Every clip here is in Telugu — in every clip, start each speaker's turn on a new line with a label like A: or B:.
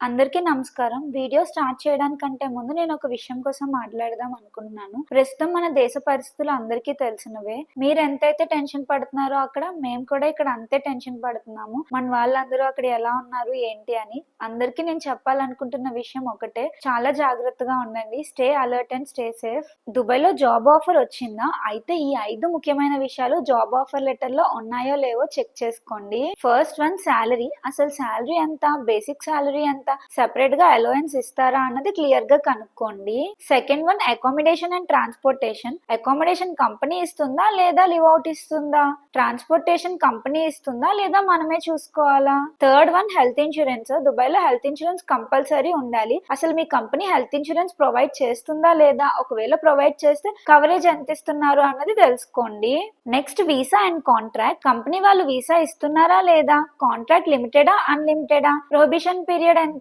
A: అందరికీ నమస్కారం. వీడియో స్టార్ట్ చేయడానికంటే ముందు నేను ఒక విషయం కోసం మాట్లాడదాం అనుకుంటున్నాను. ప్రస్తుతం మన దేశ పరిస్థితులు అందరికీ తెలిసినవే. మీరు ఎంతైతే టెన్షన్ పడుతున్నారో అక్కడ మేము కూడా ఇక్కడ అంతే టెన్షన్ పడుతున్నాము. మన వాళ్ళందరూ అక్కడ ఎలా ఉన్నారు ఏంటి అని అందరికీ నేను చెప్పాలనుకుంటున్న విషయం ఒకటే. చాలా జాగ్రత్తగా ఉండండి. Stay alert and stay safe దుబాయ్లో జాబ్ ఆఫర్ వచ్చిందా? అయితే ఈ ఐదు ముఖ్యమైన విషయాలు జాబ్ ఆఫర్ లెటర్లో ఉన్నాయో లేవో చెక్ చేసుకోండి. ఫస్ట్ వన్ శాలరీ అసలు శాలరీ ఎంత? బేసిక్ శాలరీ ఎంత? సెపరేట్గా అలవెన్స్ ఇస్తారా అన్నది క్లియర్గా కనుక్కోండి. Second one accommodation and transportation accommodation company ఇస్తుందా లేదా లివ్ అవుట్ ఇస్తుందా? ట్రాన్స్పోర్టేషన్ కంపెనీ ఇస్తుందా లేదా మనమే చూసుకోవాలా? థర్డ్ వన్ హెల్త్ ఇన్సూరెన్స్ దుబాయ్లో హెల్త్ ఇన్సూరెన్స్ కంపల్సరీ ఉండాలి. అసలు మీ కంపెనీ హెల్త్ ఇన్సూరెన్స్ ప్రొవైడ్ చేస్తుందా లేదా? ఒకవేళ ప్రొవైడ్ చేస్తే కవరేజ్ ఎంత ఇస్తున్నారు అన్నది తెలుసుకోండి. Next visa and contract company వాళ్ళు వీసా ఇస్తున్నారా లేదా? కాంట్రాక్ట్ లిమిటెడా అన్లిమిటెడా ప్రొహిబిషన్ పీరియడ్ ఎంత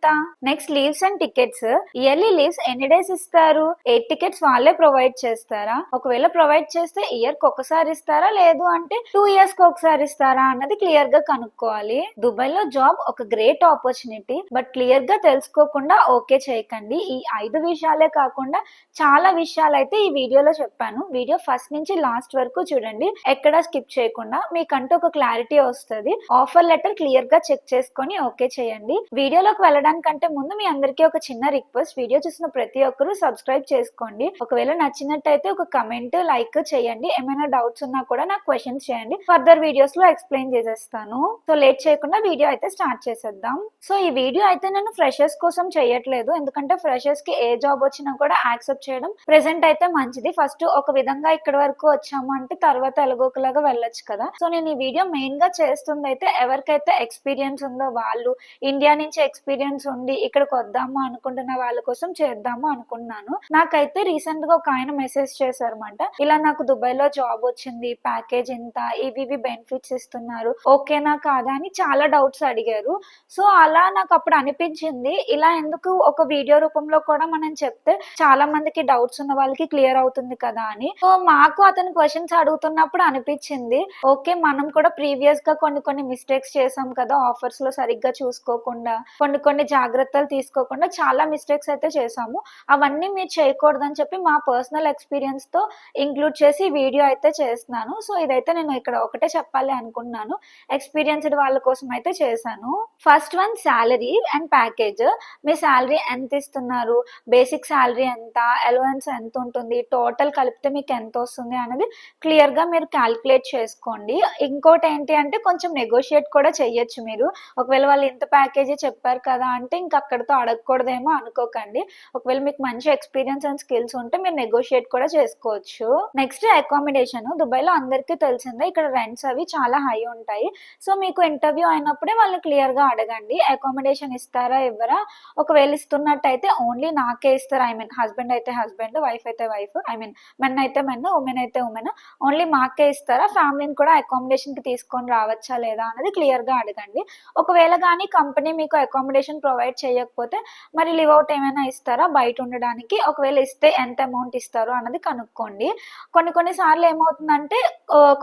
A: next leaves and tickets yearly leaves ఎన్ని డేస్ ఇస్తారు? ఎయిట్ టికెట్స్ వాళ్ళే ప్రొవైడ్ చేస్తారా? ఒకవేళ ప్రొవైడ్ చేస్తే ఇయర్కి ఒకసారి ఇస్తారా? లేదు అంటే టూ ఇయర్స్కి ఒకసారి ఇస్తారా? అన్నది క్లియర్గా కనుక్కోవాలి. దుబాయ్లో జాబ్ ఒక గ్రేట్ ఆపర్చునిటీ బట్ క్లియర్గా తెలుసుకోకుండా ఓకే చేయకండి. ఈ ఐదు విషయాలే కాకుండా చాలా విషయాలు అయితే ఈ వీడియోలో చెప్పాను. వీడియో ఫస్ట్ నుంచి లాస్ట్ వరకు చూడండి. ఎక్కడా స్కిప్ చేయకుండా మీకంటూ ఒక క్లారిటీ వస్తుంది. ఆఫర్ లెటర్ క్లియర్గా చెక్ చేసుకొని ఓకే చేయండి. వీడియోలోకి వెళ్ళడానికంటే ముందు మీ అందరికీ ఒక చిన్న రిక్వెస్ట్. వీడియో చూసిన ప్రతి ఒక్కరూ సబ్స్క్రైబ్ చేసుకోండి. ఒకవేళ నచ్చినట్టయితే ఒక కమెంట్ లైక్ చేయండి. ఏమైనా డౌట్స్ ఉన్నా కూడా నాకు క్వశ్చన్స్ చేయండి. ఫర్దర్ వీడియోస్లో ఎక్స్ప్లెయిన్ చేసేస్తాను. సో లేట్ చేయకుండా వీడియో అయితే స్టార్ట్ చేసేద్దాం. సో ఈ వీడియో అయితే నేను ఫ్రెషర్స్ కోసం చేయట్లేదు. ఎందుకంటే ఫ్రెషర్స్కి ఏ జాబ్ వచ్చినా కూడా యాక్సెప్ట్ చేయడం ప్రెసెంట్ అయితే మంచిది. ఫస్ట్ ఒక విధంగా ఇక్కడ వరకు వచ్చాము అంటే తర్వాత ఎలగోకలాగా వెళ్ళొచ్చు కదా. సో నేను ఈ వీడియో మెయిన్గా చేస్తుంది అయితే ఎవరికైతే ఎక్స్పీరియన్స్ ఉందో వాళ్ళు ఇండియా నుంచి ఎక్స్పీరియన్స్ ఉండి ఇక్కడికి వద్దాము అనుకుంటున్న వాళ్ళ కోసం చేద్దాము అనుకున్నాను. నాకైతే రీసెంట్గా ఒక ఆయన మెసేజ్ చేశారన్నమాట. ఇలా నాకు దుబాయ్లో జాబ్ వచ్చింది ప్యాకేజ్ ఇంత ఇవి ఇవి బెనిఫిట్స్ ఇస్తున్నారు. ఓకేనా కాదా అని చాలా డౌట్స్ అడిగారు. సో అలా నాకు అప్పుడు అనిపించింది. ఇలా ఎందుకు ఒక వీడియో రూపంలో కూడా మనం చెప్తే చాలా మందికి డౌట్స్ ఉన్న వాళ్ళకి క్లియర్ అవుతుంది కదా అని. సో మాకు అతను క్వశ్చన్స్ అడుగుతున్నప్పుడు అనిపించింది. ఓకే మనం కూడా ప్రీవియస్గా కొన్ని కొన్ని మిస్టేక్స్ చేసాం కదా ఆఫర్స్లో సరిగ్గా చూసుకోకుండా కొన్ని కొన్ని జాగ్రత్తలు తీసుకోకుండా చాలా మిస్టేక్స్ అయితే చేసాము అవన్నీ మీరు చేయకూడదని చెప్పి మా పర్సనల్ ఎక్స్పీరియన్స్తో ఇంక్లూడ్ చేసి వీడియో అయితే చేస్తున్నాను. సో ఇదైతే నేను ఇక్కడ ఒకటే చెప్పాలి అనుకున్నాను ఎక్స్పీరియన్స్డ్ వాళ్ళ కోసం అయితే చేశాను. First one salary and package me salary ఎంత ఇస్తున్నారు? బేసిక్ శాలరీ ఎంత? అలవెన్స్ ఎంత ఉంటుంది? టోటల్ కలిపితే మీకు ఎంత వస్తుంది అనేది క్లియర్గా మీరు క్యాల్కులేట్ చేసుకోండి. ఇంకోటి ఏంటి అంటే కొంచెం నెగోషియేట్ కూడా చెయ్యొచ్చు మీరు. ఒకవేళ వాళ్ళు ఇంత ప్యాకేజీ చెప్పారు కదా అంటే ఇంక అక్కడితో అడగకూడదేమో అనుకోకండి. ఒకవేళ మీకు మంచి ఎక్స్పీరియన్స్ అండ్ స్కిల్స్ ఉంటే మీరు నెగోషియేట్ కూడా చేసుకోవచ్చు. నెక్స్ట్ అకామిడేషన్ దుబాయ్లో అందరికీ తెలిసిందే ఇక్కడ రెంట్స్ అవి చాలా హై ఉంటాయి. సో మీకు ఇంటర్వ్యూ అయినప్పుడే వాళ్ళని క్లియర్గా అడగండి. అకామిడేషన్ ఇస్తారా ఇవ్వరా? ఒకవేళ ఇస్తున్నట్టయితే ఓన్లీ నాకే ఇస్తారు. ఐ మీన్ హస్బెండ్ అయితే హస్బెండ్ వైఫ్ అయితే వైఫ్ ఐ మీన్ మెన్ అయితే మెన్ ఉమెన్ అయితే ఉమెన్ ఓన్లీ మాకే ఇస్తారా? ఫ్యామిలీని కూడా అకామిడేషన్కి తీసుకొని రావచ్చా లేదా? అనేది క్లియర్గా అడగండి. ఒకవేళ కానీ కంపెనీ మీకు అకామిడేషన్ ప్రొవైడ్ చేయకపోతే మరి లివ్ అవుట్ ఏమైనా ఇస్తారా? బయట ఉండడానికి ఒకవేళ ఇస్తే ఎంత అమౌంట్ ఇస్తారు అన్నది కనుక్కోండి. కొన్ని కొన్ని సార్లు ఏమవుతుందంటే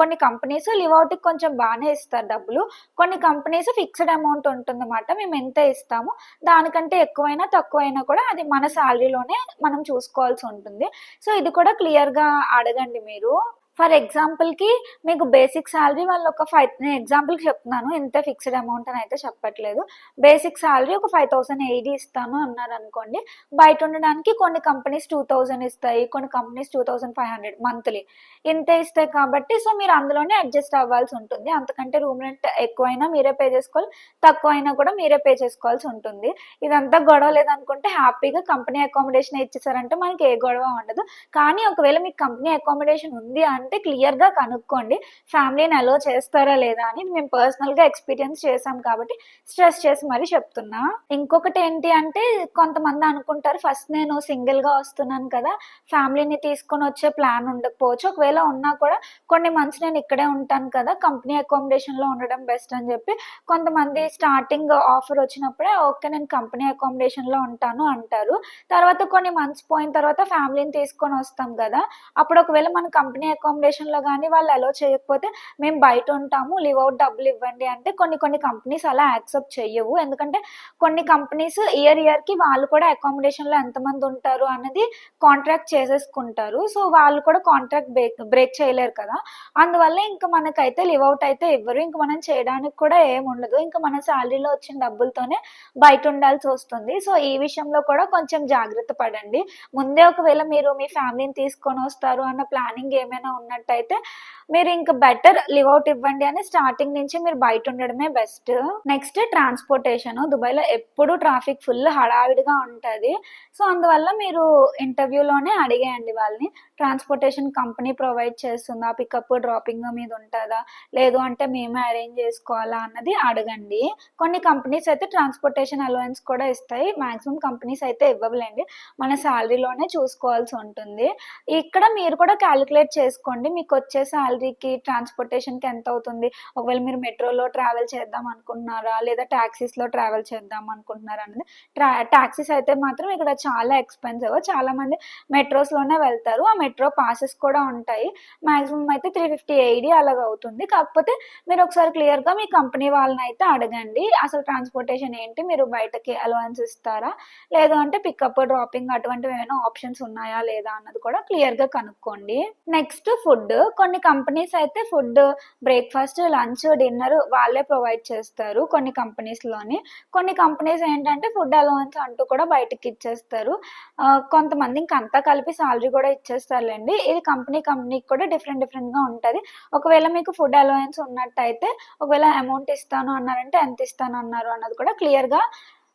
A: కొన్ని కంపెనీస్ లివ్ అవుట్ కొంచెం బాగానే ఇస్తారు డబ్బులు. కొన్ని కంపెనీస్ ఫిక్స్డ్ అమౌంట్ ఉంటుందన్నమాట మేము ఎంత ఇస్తాము? దానికంటే ఎక్కువైనా తక్కువైనా కూడా అది మన శాలరీలోనే మనం చూసుకోవాల్సి ఉంటుంది. సో ఇది కూడా క్లియర్గా అడగండి మీరు. ఫర్ ఎగ్జాంపుల్కి మీకు బేసిక్ శాలరీ వాళ్ళు ఒక ఫైవ్ నేను ఎగ్జాంపుల్ చెప్తున్నాను ఇంత ఫిక్స్డ్ అమౌంట్ అని అయితే చెప్పట్లేదు. బేసిక్ శాలరీ ఒక ఫైవ్ థౌసండ్ ఎయిటీ ఇస్తాను అన్నారు అనుకోండి బయట ఉండడానికి కొన్ని కంపెనీస్ టూ థౌసండ్ ఇస్తాయి కొన్ని companies two thousand five hundred monthly ఇంతే ఇస్తాయి కాబట్టి సో మీరు అందులోనే అడ్జస్ట్ అవ్వాల్సి ఉంటుంది. అంతకంటే రూమ్ రెంట్ ఎక్కువైనా మీరే పే చేసుకోవాలి తక్కువ అయినా కూడా మీరే పే చేసుకోవాల్సి ఉంటుంది. ఇదంతా గొడవ లేదనుకుంటే హ్యాపీగా కంపెనీ అకామిడేషన్ ఇచ్చేసారంటే మనకి ఏ గొడవ ఉండదు. కానీ ఒకవేళ మీకు కంపెనీ అకామిడేషన్ ఉంది అని అంటే క్లియర్గా కనుక్కోండి ఫ్యామిలీని అలో చేస్తారా లేదా అని మేము పర్సనల్గా ఎక్స్పీరియన్స్ చేసాం కాబట్టి స్ట్రెస్ చేసి మరీ చెప్తున్నా. ఇంకొకటి ఏంటి అంటే కొంతమంది అనుకుంటారు ఫస్ట్ నేను సింగిల్గా వస్తున్నాను కదా ఫ్యామిలీని తీసుకొని వచ్చే ప్లాన్ ఉండకపోవచ్చు. ఒకవేళ ఉన్నా కూడా కొన్ని మంత్స్ నేను ఇక్కడే ఉంటాను కదా కంపెనీ అకామిడేషన్లో ఉండడం బెస్ట్ అని చెప్పి కొంతమంది స్టార్టింగ్ ఆఫర్ వచ్చినప్పుడే ఓకే నేను కంపెనీ అకామిడేషన్లో ఉంటాను అంటారు. తర్వాత కొన్ని మంత్స్ పోయిన తర్వాత ఫ్యామిలీని తీసుకొని వస్తాం కదా అప్పుడు ఒకవేళ మన కంపెనీ అకామిడేషన్ అకామిడేషన్లో కానీ వాళ్ళు అలో చేయకపోతే మేము బయట ఉంటాము లివ్ అవుట్ డబ్బులు ఇవ్వండి అంటే కొన్ని కొన్ని కంపెనీస్ అలా యాక్సెప్ట్ చేయవు ఎందుకంటే కొన్ని కంపెనీస్ ఇయర్ ఇయర్కి వాళ్ళు కూడా అకామిడేషన్లో ఎంతమంది ఉంటారు అనేది కాంట్రాక్ట్ చేసేసుకుంటారు. సో వాళ్ళు కూడా కాంట్రాక్ట్ బ్రేక్ బ్రేక్ చేయలేరు కదా. అందువల్ల ఇంకా మనకైతే లివ్ అవుట్ అయితే ఇవ్వరు ఇంకా మనం చేయడానికి కూడా ఏముండదు ఉండదు. ఇంకా మన శాలరీలో వచ్చిన డబ్బులతోనే బయట ఉండాల్సి వస్తుంది. సో ఈ విషయంలో కూడా కొంచెం జాగ్రత్త పడండి. ముందే ఒకవేళ మీరు మీ ఫ్యామిలీని తీసుకొని వస్తారు అన్న ప్లానింగ్ ఏమైనా ఉన్నట్టయితే మీరు ఇంకా బెటర్ లివ్ అవుట్ ఇవ్వండి అని స్టార్టింగ్ నుంచి మీరు బయట ఉండడమే బెస్ట్ నెక్స్ట్ ట్రాన్స్పోర్టేషన్ దుబాయ్లో ఎప్పుడు ట్రాఫిక్ ఫుల్ హడావిడిగా ఉంటుంది. సో అందువల్ల మీరు ఇంటర్వ్యూలోనే అడిగేయండి వాళ్ళని. ట్రాన్స్పోర్టేషన్ కంపెనీ ప్రొవైడ్ చేస్తుందా? పికప్ డ్రాపింగ్ మీద ఉంటుందా? లేదు అంటే మేమే అరేంజ్ చేసుకోవాలా అన్నది అడగండి. కొన్ని కంపెనీస్ అయితే ట్రాన్స్పోర్టేషన్ అలవెన్స్ కూడా ఇస్తాయి. మాక్సిమం కంపెనీస్ అయితే ఇవ్వలేండి మన శాలరీలోనే చూసుకోవాల్సి ఉంటుంది. ఇక్కడ మీరు కూడా క్యాలిక్యులేట్ చేసుకోండి. మీకు వచ్చే శాలరీకి ట్రాన్స్పోర్టేషన్కి ఎంత అవుతుంది? ఒకవేళ మీరు మెట్రోలో ట్రావెల్ చేద్దాం అనుకుంటున్నారా? లేదా ట్యాక్సీస్లో ట్రావెల్ చేద్దాం అనుకుంటున్నారా అనేది ట్రా ట్యాక్సీస్ అయితే మాత్రం ఇక్కడ చాలా ఎక్స్పెన్సివ్. చాలా మంది మెట్రోస్లోనే వెళ్తారు. ఆ మెట్రో పాసెస్ కూడా ఉంటాయి. మాక్సిమం అయితే త్రీ ఫిఫ్టీ ఎయిడి అలాగ అవుతుంది. కాకపోతే మీరు ఒకసారి క్లియర్గా మీ కంపెనీ వాళ్ళని అయితే అడగండి. అసలు ట్రాన్స్పోర్టేషన్ ఏంటి? మీరు బయటకి అలవెన్స్ ఇస్తారా? లేదు అంటే పికప్ డ్రాపింగ్ అటువంటివి ఏమైనా ఆప్షన్స్ ఉన్నాయా లేదా అన్నది కూడా క్లియర్గా కనుక్కోండి. నెక్స్ట్ ఫుడ్ కొన్ని కంపెనీస్ అయితే ఫుడ్ బ్రేక్ఫాస్ట్ లంచ్ డిన్నర్ వాళ్ళే ప్రొవైడ్ చేస్తారు కొన్ని కంపెనీస్లోని కొన్ని కంపెనీస్ ఏంటంటే ఫుడ్ అలవెన్స్ అంటూ కూడా బయటకి ఇచ్చేస్తారు. కొంతమంది ఇంకంతా కలిపి సాలరీ కూడా ఇచ్చేస్తారు. చేస్తారులేండి ఇది కంపెనీ కంపెనీకి కూడా డిఫరెంట్ డిఫరెంట్గా ఉంటుంది. ఒకవేళ మీకు ఫుడ్ అలవెన్స్ ఉన్నట్టయితే ఒకవేళ అమౌంట్ ఇస్తాను అన్నారంటే ఎంత ఇస్తాను అన్నారు అన్నది కూడా క్లియర్గా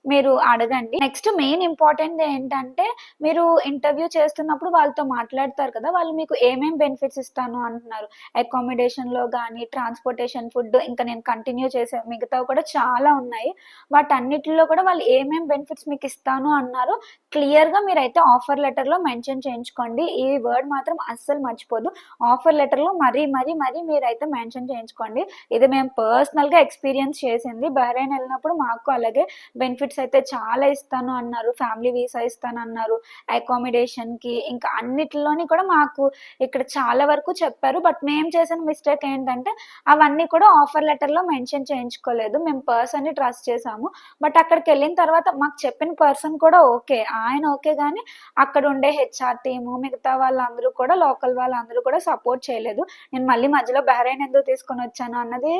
A: మీరు అడగండి. నెక్స్ట్ మెయిన్ ఇంపార్టెంట్ ఏంటంటే మీరు ఇంటర్వ్యూ చేస్తున్నప్పుడు వాళ్ళతో మాట్లాడతారు కదా వాళ్ళు మీకు ఏమేం బెనిఫిట్స్ ఇస్తాను అంటున్నారు. అకామిడేషన్లో కానీ ట్రాన్స్పోర్టేషన్ ఫుడ్ ఇంకా నేను కంటిన్యూ చేసే మిగతావి కూడా చాలా ఉన్నాయి. వాటన్నిటిలో కూడా వాళ్ళు ఏమేం బెనిఫిట్స్ మీకు ఇస్తాను అన్నారు క్లియర్గా మీరైతే ఆఫర్ లెటర్లో మెన్షన్ చేయించుకోండి. ఈ వర్డ్ మాత్రం అస్సలు మర్చిపోదు. ఆఫర్ లెటర్లో మరీ మరీ మరీ మీరైతే మెన్షన్ చేయించుకోండి. ఇది మేము పర్సనల్గా ఎక్స్పీరియన్స్ చేసింది. బహ్రైన్ వెళ్ళినప్పుడు మాకు అలాగే బెనిఫిట్ బెనిఫిట్స్ అయితే చాలా ఇస్తాను అన్నారు. ఫ్యామిలీ వీసా ఇస్తాను అన్నారు. అకామిడేషన్కి ఇంకా అన్నిటిలోని కూడా మాకు ఇక్కడ చాలా వరకు చెప్పారు. బట్ మేము చేసిన మిస్టేక్ ఏంటంటే అవన్నీ కూడా ఆఫర్ లెటర్లో మెన్షన్ చేయించుకోలేదు. మేము పర్సన్ని ట్రస్ట్ చేసాము బట్ అక్కడికి వెళ్ళిన తర్వాత మాకు చెప్పిన పర్సన్ కూడా ఓకే ఆయన ఓకే కానీ అక్కడ ఉండే హెచ్ఆర్ టీము మిగతా వాళ్ళందరూ కూడా లోకల్ వాళ్ళందరూ కూడా సపోర్ట్ చేయలేదు. నేను మళ్ళీ మధ్యలో బహ్రైన్ ఎందుకు తీసుకొని వచ్చాను అన్నది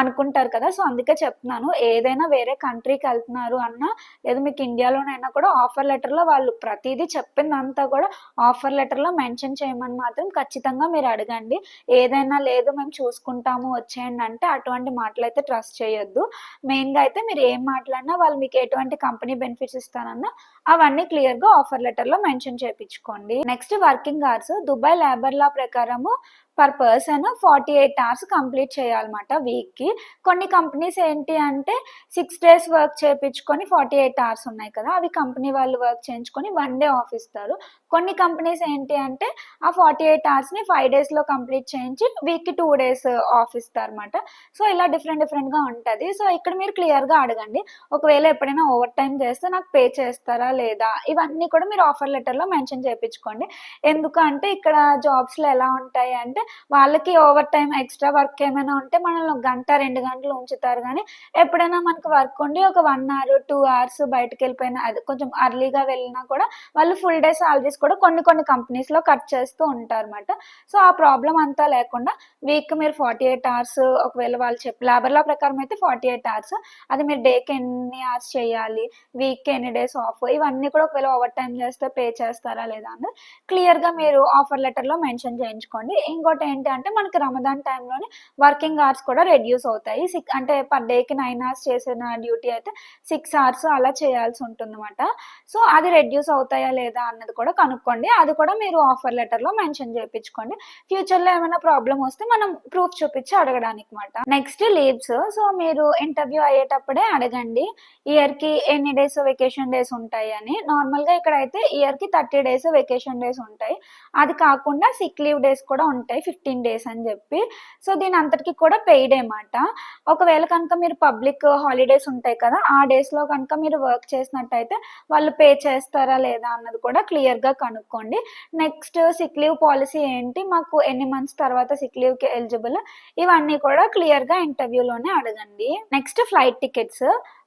A: అనుకుంటారు కదా. సో అందుకే చెప్తున్నాను. ఏదైనా వేరే కంట్రీకి వెళ్తున్నారు అన్నా లేదా మీకు ఇండియాలోనైనా కూడా ఆఫర్ లెటర్లో వాళ్ళు ప్రతిదీ చెప్పిందంతా కూడా ఆఫర్ లెటర్లో మెన్షన్ చేయమని మాత్రం ఖచ్చితంగా మీరు అడగండి. ఏదైనా లేదు మేము చూసుకుంటాము వచ్చేయండి అంటే అటువంటి మాటలు అయితే ట్రస్ట్ చేయొద్దు. మెయిన్గా అయితే మీరు ఏం మాట్లాడినా వాళ్ళు మీకు ఎటువంటి కంపెనీ బెనిఫిట్స్ ఇస్తానన్నా అవన్నీ క్లియర్గా ఆఫర్ లెటర్లో మెన్షన్ చేయించుకోండి next working hours Dubai labour law ప్రకారము per person forty eight hours complete చేయాలన్నమాట వీక్కి కొన్ని కంపెనీస్ ఏంటి అంటే సిక్స్ డేస్ వర్క్ చేయించుకొని ఫార్టీ ఎయిట్ అవర్స్ ఉన్నాయి కదా అవి కంపెనీ వాళ్ళు వర్క్ చేయించుకొని వన్ డే ఆఫ్ ఇస్తారు. కొన్ని కంపెనీస్ ఏంటి అంటే ఆ ఫార్టీ ఎయిట్ అవర్స్ని ఫైవ్ డేస్లో కంప్లీట్ చేయించి వీక్కి టూ డేస్ ఆఫ్ ఇస్తారు అనమాట సో ఇలా డిఫరెంట్ డిఫరెంట్గా ఉంటుంది. సో ఇక్కడ మీరు క్లియర్గా అడగండి. ఒకవేళ ఎప్పుడైనా ఓవర్ టైం చేస్తే నాకు పే చేస్తారా లేదా? ఇవన్నీ కూడా మీరు ఆఫర్ లెటర్లో మెన్షన్ చేయించుకోండి. ఎందుకంటే ఇక్కడ జాబ్స్లో ఎలా ఉంటాయి అంటే వాళ్ళకి ఓవర్ టైం ఎక్స్ట్రా వర్క్ ఏమైనా ఉంటే మనల్ని ఒక గంట రెండు గంటలు ఉంచుతారు. కానీ ఎప్పుడైనా మనకు వర్క్ ఉండి ఒక వన్ అవర్ టూ అవర్స్ బయటకు వెళ్ళిపోయినా అది కొంచెం అర్లీగా వెళ్ళినా కూడా వాళ్ళు ఫుల్ డే సాలరీస్ కూడా కొన్ని కొన్ని కంపెనీస్లో కట్ చేస్తూ ఉంటారు అనమాట సో ఆ ప్రాబ్లం అంతా లేకుండా వీక్ మీరు ఫార్టీ ఎయిట్ అవర్స్ ఒకవేళ వాళ్ళు చెప్పి లేబర్ల ప్రకారం అయితే ఫార్టీ ఎయిట్ అవర్స్ అది మీరు డేకి ఎన్ని అవర్స్ చేయాలి వీక్ ఎన్ని డేస్ ఆఫ్ ఇవన్నీ కూడా ఒకవేళ ఓవర్ టైం చేస్తే పే చేస్తారా లేదా అన్నది క్లియర్గా మీరు ఆఫర్ లెటర్లో మెన్షన్ చేయించుకోండి. ఇంకోటి ఏంటి అంటే మనకి రమదాన్ టైంలోనే వర్కింగ్ అవర్స్ కూడా రెడ్యూస్ అవుతాయి. సిక్స్ అంటే పర్ డేకి నైన్ అవర్స్ చేసిన డ్యూటీ అయితే సిక్స్ అవర్స్ అలా చేయాల్సి ఉంటుందన్నమాట. సో అది రెడ్యూస్ అవుతాయా లేదా అన్నది కూడా కనుక్కోండి. అది కూడా మీరు ఆఫర్ లెటర్లో మెన్షన్ చేయించుకోండి. ఫ్యూచర్లో ఏమైనా ప్రాబ్లం వస్తే మనం ప్రూఫ్ చూపించి అడగడానికి మాట నెక్స్ట్ లీవ్స్. సో మీరు ఇంటర్వ్యూ అయ్యేటప్పుడే అడగండి. ఇయర్కి ఎన్ని డేస్ వెకేషన్ డేస్ ఉంటాయి అని. నార్మల్గా ఇక్కడ అయితే ఇయర్కి థర్టీ డేస్ వెకేషన్ డేస్ ఉంటాయి. అది కాకుండా సిక్ లీవ్ డేస్ కూడా ఉంటాయి. ఫిఫ్టీన్ డేస్ అని చెప్పి. సో దీని అంతటికి కూడా పెయిడ్ అనమాట ఒకవేళ కనుక మీరు పబ్లిక్ హాలిడేస్ ఉంటాయి కదా ఆ డేస్లో కనుక మీరు వర్క్ చేసినట్టయితే వాళ్ళు పే చేస్తారా లేదా అన్నది కూడా క్లియర్గా కనుక్కోండి. నెక్స్ట్ సిక్ లీవ్ పాలసీ ఏంటి? మాకు ఎన్ని మంత్స్ తర్వాత సిక్ లీవ్కి ఎలిజిబుల్ ఇవన్నీ కూడా క్లియర్గా ఇంటర్వ్యూలోనే అడగండి. నెక్స్ట్ ఫ్లైట్ టికెట్స్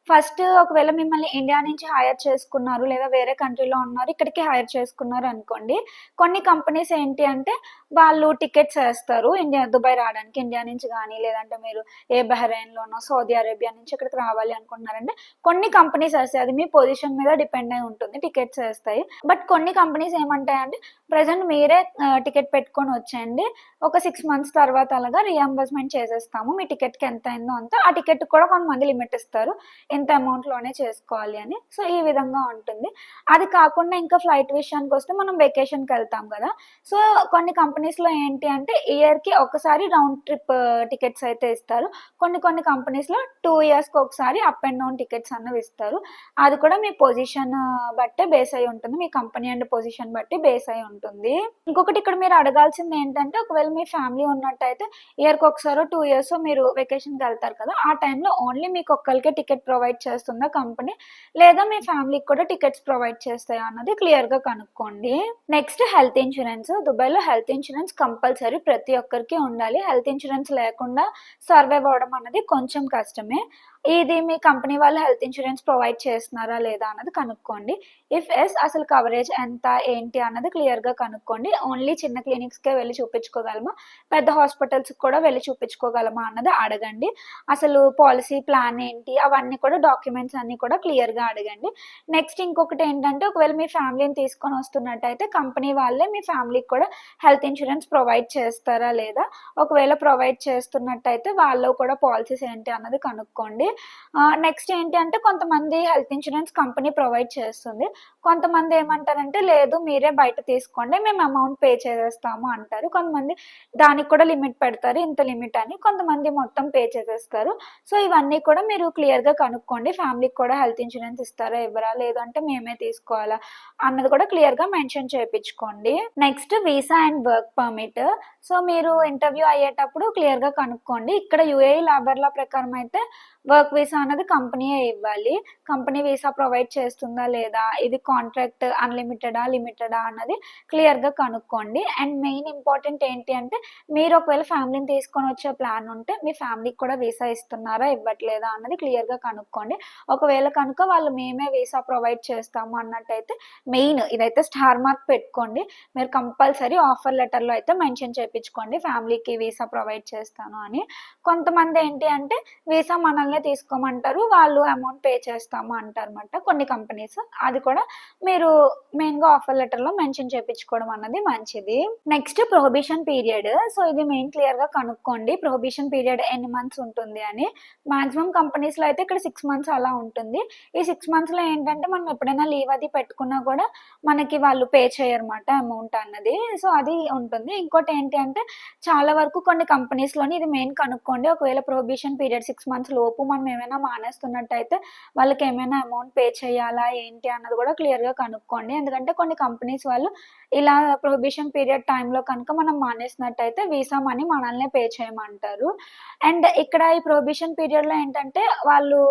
A: ఫస్ట్ ఒకవేళ మిమ్మల్ని ఇండియా నుంచి హైర్ చేసుకున్నారు లేదా వేరే కంట్రీలో ఉన్నారు ఇక్కడికి హైర్ చేసుకున్నారు అనుకోండి. కొన్ని కంపెనీస్ ఏంటి అంటే వాళ్ళు టికెట్స్ వేస్తారు. ఇండియా దుబాయ్ రావడానికి ఇండియా నుంచి కానీ లేదంటే మీరు ఏ బహ్రెయిన్లోనో సౌదీ అరేబియా నుంచి ఇక్కడికి రావాలి అనుకుంటున్నారంటే కొన్ని కంపెనీస్ వేస్తాయి. అది మీ పొజిషన్ మీద డిపెండ్ అయి ఉంటుంది. టికెట్స్ వేస్తాయి. బట్ కొన్ని కంపెనీస్ ఏమంటాయంటే ప్రజెంట్ మీరే టికెట్ పెట్టుకొని వచ్చేయండి. ఒక సిక్స్ మంత్స్ తర్వాత అలాగా రియంబర్స్మెంట్ చేసేస్తాము. మీ టికెట్కి ఎంత అయిందో అంత ఆ టికెట్ కూడా కొంతమంది లిమిట్ ఇస్తారు. ఇంత అమౌంట్లోనే చేసుకోవాలి అని. సో ఈ విధంగా ఉంటుంది. అది కాకుండా ఇంకా ఫ్లైట్ విషయానికి వస్తే మనం వెకేషన్కి వెళ్తాం కదా. సో కొన్ని కంపెనీ కంపెనీస్లో ఏంటి అంటే ఇయర్కి ఒకసారి రౌండ్ ట్రిప్ టికెట్స్ అయితే ఇస్తారు. కొన్ని కొన్ని కంపెనీస్లో టూ ఇయర్స్కి ఒకసారి అప్ అండ్ డౌన్ టికెట్స్ అన్నవి ఇస్తారు. అది కూడా మీ పొజిషన్ uh, బట్టే బేస్ అయి ఉంటుంది. మీ కంపెనీ అండ్ పొజిషన్ బట్టి బేస్ అయి ఉంటుంది. ఇంకొకటి ఇక్కడ మీరు అడగాల్సింది ఏంటంటే ఒకవేళ మీ ఫ్యామిలీ ఉన్నట్టయితే ఇయర్కి ఒకసారి టూ ఇయర్స్ మీరు వెకేషన్కి వెళ్తారు కదా ఆ టైంలో ఓన్లీ మీకు ఒక్కరికే టికెట్ ప్రొవైడ్ చేస్తుందా కంపెనీ లేదా మీ ఫ్యామిలీకి కూడా టికెట్స్ ప్రొవైడ్ చేస్తాయా అన్నది క్లియర్గా కనుక్కోండి. నెక్స్ట్ హెల్త్ ఇన్సూరెన్స్ దుబాయ్లో హెల్త్ ఇన్సూరెన్స్ ఇన్సూరెన్స్ కంపల్సరీ ప్రతి ఒక్కరికి ఉండాలి. హెల్త్ ఇన్సూరెన్స్ లేకుండా సర్వైవ్ అవ్వడం అన్నది కొంచెం కష్టమే. ఇది మీ కంపెనీ వాళ్ళు హెల్త్ ఇన్సూరెన్స్ ప్రొవైడ్ చేస్తున్నారా లేదా అన్నది కనుక్కోండి. ఇఫ్ ఎస్ అసలు కవరేజ్ ఎంత ఏంటి అన్నది క్లియర్గా కనుక్కోండి. ఓన్లీ చిన్న క్లినిక్స్కే వెళ్ళి చూపించుకోగలమా? పెద్ద హాస్పిటల్స్కి కూడా వెళ్ళి చూపించుకోగలమా అన్నది అడగండి. అసలు పాలసీ ప్లాన్ ఏంటి? అవన్నీ కూడా డాక్యుమెంట్స్ అన్నీ కూడా క్లియర్గా అడగండి. నెక్స్ట్ ఇంకొకటి ఏంటంటే ఒకవేళ మీ ఫ్యామిలీని తీసుకొని వస్తున్నట్టయితే కంపెనీ వాళ్ళే మీ ఫ్యామిలీకి కూడా హెల్త్ ఇన్సూరెన్స్ ప్రొవైడ్ చేస్తారా లేదా? ఒకవేళ ప్రొవైడ్ చేస్తున్నట్టయితే వాళ్ళు కూడా పాలసీస్ ఏంటి అన్నది కనుక్కోండి. నెక్స్ట్ ఏంటి అంటే కొంతమంది హెల్త్ ఇన్సూరెన్స్ కంపెనీ ప్రొవైడ్ చేస్తుంది. కొంతమంది ఏమంటారంటే లేదు మీరే బయట తీసుకోండి మేము అమౌంట్ పే చేసేస్తాము అంటారు. కొంతమంది దానికి కూడా లిమిట్ పెడతారు ఇంత లిమిట్ అని కొంతమంది మొత్తం పే చేసేస్తారు. సో ఇవన్నీ కూడా మీరు క్లియర్గా కనుక్కోండి. ఫ్యామిలీకి కూడా హెల్త్ ఇన్సూరెన్స్ ఇస్తారా ఇవ్వరా లేదంటే మేమే తీసుకోవాలా అన్నది కూడా క్లియర్గా మెన్షన్ చేయించుకోండి next visa and work permit so మీరు ఇంటర్వ్యూ అయ్యేటప్పుడు క్లియర్గా కనుక్కోండి. ఇక్కడ యూఏఈ లేబర్ల ప్రకారం అయితే వర్క్ వీసా అనేది కంపెనీయే ఇవ్వాలి? కంపెనీ వీసా ప్రొవైడ్ చేస్తుందా లేదా? ఇది కాంట్రాక్ట్ అన్లిమిటెడా లిమిటెడా అన్నది క్లియర్గా కనుక్కోండి. అండ్ మెయిన్ ఇంపార్టెంట్ ఏంటి అంటే మీరు ఒకవేళ ఫ్యామిలీని తీసుకొని వచ్చే ప్లాన్ ఉంటే మీ ఫ్యామిలీకి కూడా వీసా ఇస్తున్నారా ఇవ్వట్లేదా అన్నది క్లియర్గా కనుక్కోండి. ఒకవేళ కనుక వాళ్ళు మేమే వీసా ప్రొవైడ్ చేస్తాము అన్నట్టయితే మెయిన్ ఇదైతే స్టార్ మార్క్ పెట్టుకోండి. మీరు కంపల్సరీ ఆఫర్ లెటర్లో అయితే మెన్షన్ చేయించుకోండి ఫ్యామిలీకి వీసా ప్రొవైడ్ చేస్తాను అని. కొంతమంది ఏంటి అంటే వీసా మనల్ని తీసుకోమంటారు. వాళ్ళు అమౌంట్ పే చేస్తాము అంటారు అనమాట కొన్ని కంపెనీస్ అది కూడా మీరు మెయిన్గా ఆఫర్ లెటర్లో మెన్షన్ చేయించుకోవడం అన్నది మంచిది. నెక్స్ట్ ప్రొహిబిషన్ పీరియడ్ సో ఇది మెయిన్ క్లియర్గా కనుక్కోండి. ప్రొహిబిషన్ పీరియడ్ ఎన్ని మంత్స్ ఉంటుంది అని. మాక్సిమం కంపెనీస్లో అయితే ఇక్కడ సిక్స్ మంత్స్ అలా ఉంటుంది. ఈ సిక్స్ మంత్స్లో ఏంటంటే మనం ఎప్పుడైనా లీవ్ అది పెట్టుకున్నా కూడా మనకి వాళ్ళు పే చేయరమాట అమౌంట్ అన్నది. సో అది ఉంటుంది. ఇంకోటి ఏంటి అంటే చాలా వరకు కొన్ని కంపెనీస్లోని ఇది మెయిన్ కనుక్కోండి. ఒకవేళ ప్రొహిబిషన్ పీరియడ్ సిక్స్ మంత్స్ లోపు మనం ఏమైనా మానేస్తున్నట్టయితే వాళ్ళకి ఏమైనా అమౌంట్ పే చేయాలా ఏంటి అన్నది కూడా క్లియర్గా కనుక్కోండి. ఎందుకంటే కొన్ని కంపెనీస్ వాళ్ళు ఇలా ప్రొహిబిషన్ పీరియడ్ టైంలో కనుక మనం మానేసినట్టయితే వీసా మనీ మనల్నే పే చేయమంటారు. అండ్ ఇక్కడ ఈ ప్రొహిబిషన్ పీరియడ్లో ఏంటంటే వాళ్ళు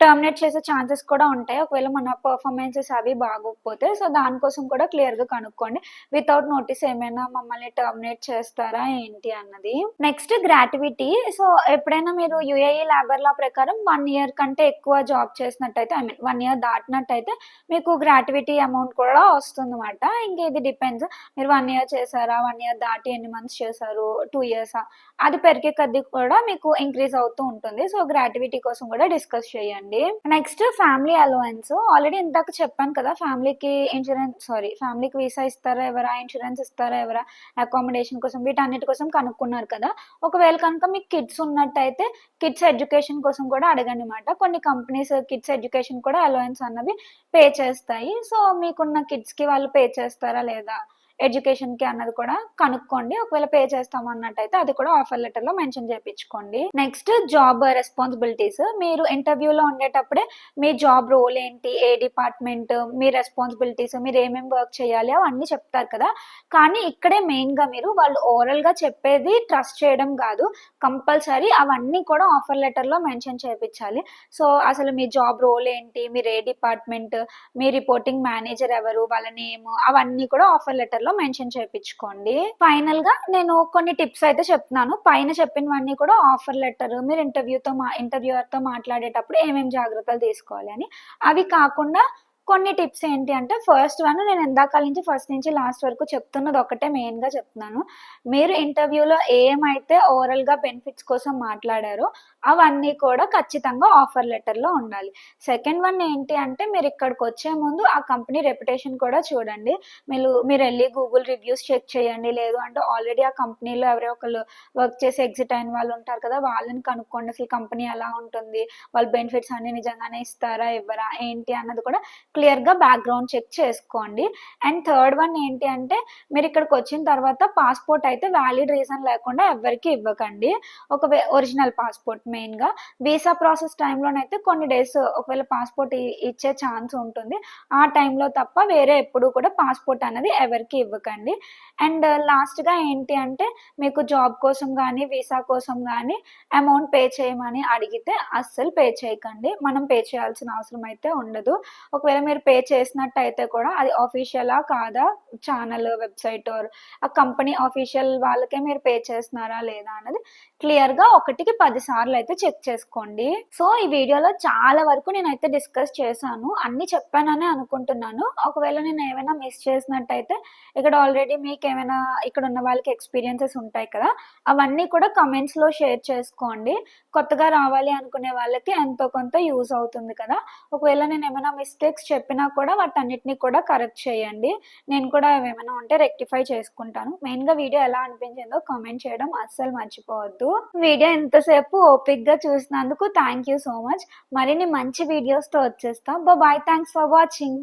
A: టర్మినేట్ చేసే ఛాన్సెస్ కూడా ఉంటాయి. ఒకవేళ మన పర్ఫార్మెన్సెస్ అవి బాగోకపోతే సో దానికోసం కూడా క్లియర్గా కనుక్కోండి. వితౌట్ నోటీస్ ఏమైనా మమ్మల్ని టర్మినేట్ చేస్తారా ఏంటి అన్నది. నెక్స్ట్ గ్రాటివిటీ సో ఎప్పుడైనా మీరు యుఏఈ లా ప్రకారం వన్ ఇయర్ కంటే ఎక్కువ జాబ్ చేసినట్టయితే ఐ మీన్ వన్ ఇయర్ దాటినట్టయితే మీకు గ్రాటివిటీ అమౌంట్ కూడా వస్తుంది అనమాట ఇంకా ఇది డిపెండ్స్ మీరు వన్ ఇయర్ చేశారా? వన్ ఇయర్ దాటి ఎన్ని మంత్స్ చేశారు? టూ ఇయర్సా అది పెరిగే కొద్దీ కూడా మీకు ఇంక్రీజ్ అవుతూ ఉంటుంది. సో గ్రాటివిటీ కోసం కూడా డిస్కస్ చేయండి. నెక్స్ట్ ఫ్యామిలీ అలవెన్స్ ఆల్రెడీ ఇందాక చెప్పాను కదా ఫ్యామిలీకి ఇన్సూరెన్స్ సారీ ఫ్యామిలీకి వీసా ఇస్తారా ఎవరా ఇన్సూరెన్స్ ఇస్తారా ఎవరా అకామిడేషన్ కోసం వీటన్నిటి కోసం కనుక్కున్నారు కదా. ఒకవేళ కనుక మీకు కిడ్స్ ఉన్నట్టయితే కిడ్స్ ఎడ్యుకేషన్ కోసం కూడా అడగండి అనమాట కొన్ని కంపెనీస్ కిడ్స్ ఎడ్యుకేషన్ కూడా అలవెన్స్ అన్నది పే చేస్తాయి. సో మీకున్న కిడ్స్కి వాళ్ళు పే చేస్తారా లేదా? ఎడ్యుకేషన్కి అన్నది కూడా కనుక్కోండి. ఒకవేళ పే చేస్తాం అన్నట్టయితే అది కూడా ఆఫర్ లెటర్లో మెన్షన్ చేయించుకోండి నెక్స్ట్ జాబ్ రెస్పాన్సిబిలిటీస్ మీరు ఇంటర్వ్యూలో ఉండేటప్పుడే మీ జాబ్ రోల్ ఏంటి ఏ డిపార్ట్మెంట్ మీ రెస్పాన్సిబిలిటీస్ మీరు ఏమేమి వర్క్ చేయాలి అవన్నీ చెప్తారు కదా. కానీ ఇక్కడే మెయిన్గా మీరు వాళ్ళు ఓరల్గా చెప్పేది ట్రస్ట్ చేయడం కాదు. కంపల్సరీ అవన్నీ కూడా ఆఫర్ లెటర్లో మెన్షన్ చేయించాలి సో అసలు మీ జాబ్ రోల్ ఏంటి మీరు ఏ డిపార్ట్మెంట్ మీ రిపోర్టింగ్ మేనేజర్ ఎవరు వాళ్ళ నేమ్ అవన్నీ కూడా ఆఫర్ లెటర్ లో మెన్షన్ చేయించుకోండి ఫైనల్గా నేను కొన్ని టిప్స్ అయితే చెప్తున్నాను. పైన చెప్పినవన్నీ కూడా ఆఫర్ లెటర్ మీరు ఇంటర్వ్యూతో మా ఇంటర్వ్యూయర్తో మాట్లాడేటప్పుడు ఏమేమి జాగ్రత్తలు తీసుకోవాలి అని. అవి కాకుండా కొన్ని టిప్స్ ఏంటి అంటే ఫస్ట్ వన్ నేను ఎందాకాల నుంచి ఫస్ట్ నుంచి లాస్ట్ వరకు చెప్తున్నది ఒకటే మెయిన్గా చెప్తున్నాను. మీరు ఇంటర్వ్యూలో ఏమైతే ఓరల్గా బెనిఫిట్స్ కోసం మాట్లాడారో అవన్నీ కూడా ఖచ్చితంగా ఆఫర్ లెటర్లో ఉండాలి. సెకండ్ వన్ ఏంటి అంటే మీరు ఇక్కడికి వచ్చే ముందు ఆ కంపెనీ రెప్యుటేషన్ కూడా చూడండి. మీరు మీరు వెళ్ళి గూగుల్ రివ్యూస్ చెక్ చేయండి. లేదు అంటే ఆల్రెడీ ఆ కంపెనీలో ఎవరో ఒకళ్ళు వర్క్ చేసి ఎగ్జిట్ అయిన వాళ్ళు ఉంటారు కదా వాళ్ళని కనుక్కోండి. అసలు కంపెనీ ఎలా ఉంటుంది? వాళ్ళ బెనిఫిట్స్ అన్ని నిజంగానే ఇస్తారా ఇవ్వరా ఏంటి అన్నది కూడా క్లియర్గా బ్యాక్గ్రౌండ్ చెక్ చేసుకోండి. అండ్ థర్డ్ వన్ ఏంటి అంటే మీరు ఇక్కడికి వచ్చిన తర్వాత పాస్పోర్ట్ అయితే వ్యాలిడ్ రీజన్ లేకుండా ఎవరికి ఇవ్వకండి. ఒక ఒరిజినల్ పాస్పోర్ట్ మెయిన్గా. వీసా ప్రాసెస్ టైంలోనైతే కొన్ని డేస్ ఒకవేళ పాస్పోర్ట్ ఇచ్చే ఛాన్స్ ఉంటుంది. ఆ టైంలో తప్ప వేరే ఎప్పుడు కూడా పాస్పోర్ట్ అనేది ఎవరికి ఇవ్వకండి. అండ్ లాస్ట్గా ఏంటి అంటే మీకు జాబ్ కోసం కానీ వీసా కోసం కానీ అమౌంట్ పే చేయమని అడిగితే అస్సలు పే చేయకండి. మనం పే చేయాల్సిన అవసరం అయితే ఉండదు. ఒకవేళ మీరు పే చేసినట్టయితే కూడా అది ఆఫీషియలా కాదా? ఛానల్ వెబ్సైట్ ఆ కంపెనీ ఆఫీషియల్ వాళ్ళకే మీరు పే చేస్తున్నారా లేదా అన్నది క్లియర్గా ఒకటికి పది సార్లు అయితే చెక్ చేసుకోండి. సో ఈ వీడియోలో చాలా వరకు నేనైతే డిస్కస్ చేశాను. అన్ని చెప్పానని అనుకుంటున్నాను. ఒకవేళ నేను ఏమైనా మిస్ చేసినట్టయితే ఇక్కడ ఆల్రెడీ మీకు ఏమైనా ఇక్కడ ఉన్న వాళ్ళకి ఎక్స్పీరియన్సెస్ ఉంటాయి కదా అవన్నీ కూడా కమెంట్స్లో షేర్ చేసుకోండి. కొత్తగా రావాలి అనుకునే వాళ్ళకి ఎంతో కొంత యూజ్ అవుతుంది కదా. ఒకవేళ నేను ఏమైనా మిస్టేక్స్ చెప్పినా కూడా వాటన్నిటిని కూడా కరెక్ట్ చేయండి. నేను కూడా ఏమైనా ఉంటే రెక్టిఫై చేసుకుంటాను. మెయిన్గా వీడియో ఎలా అనిపించిందో కామెంట్ చేయడం అస్సలు మర్చిపోవద్దు. వీడియో ఎంతసేపు ఓపిక్గా చూసినందుకు థ్యాంక్ యూ సో మచ్ మరిన్ని మంచి వీడియోస్తో వచ్చేస్తా. Bye thanks for watching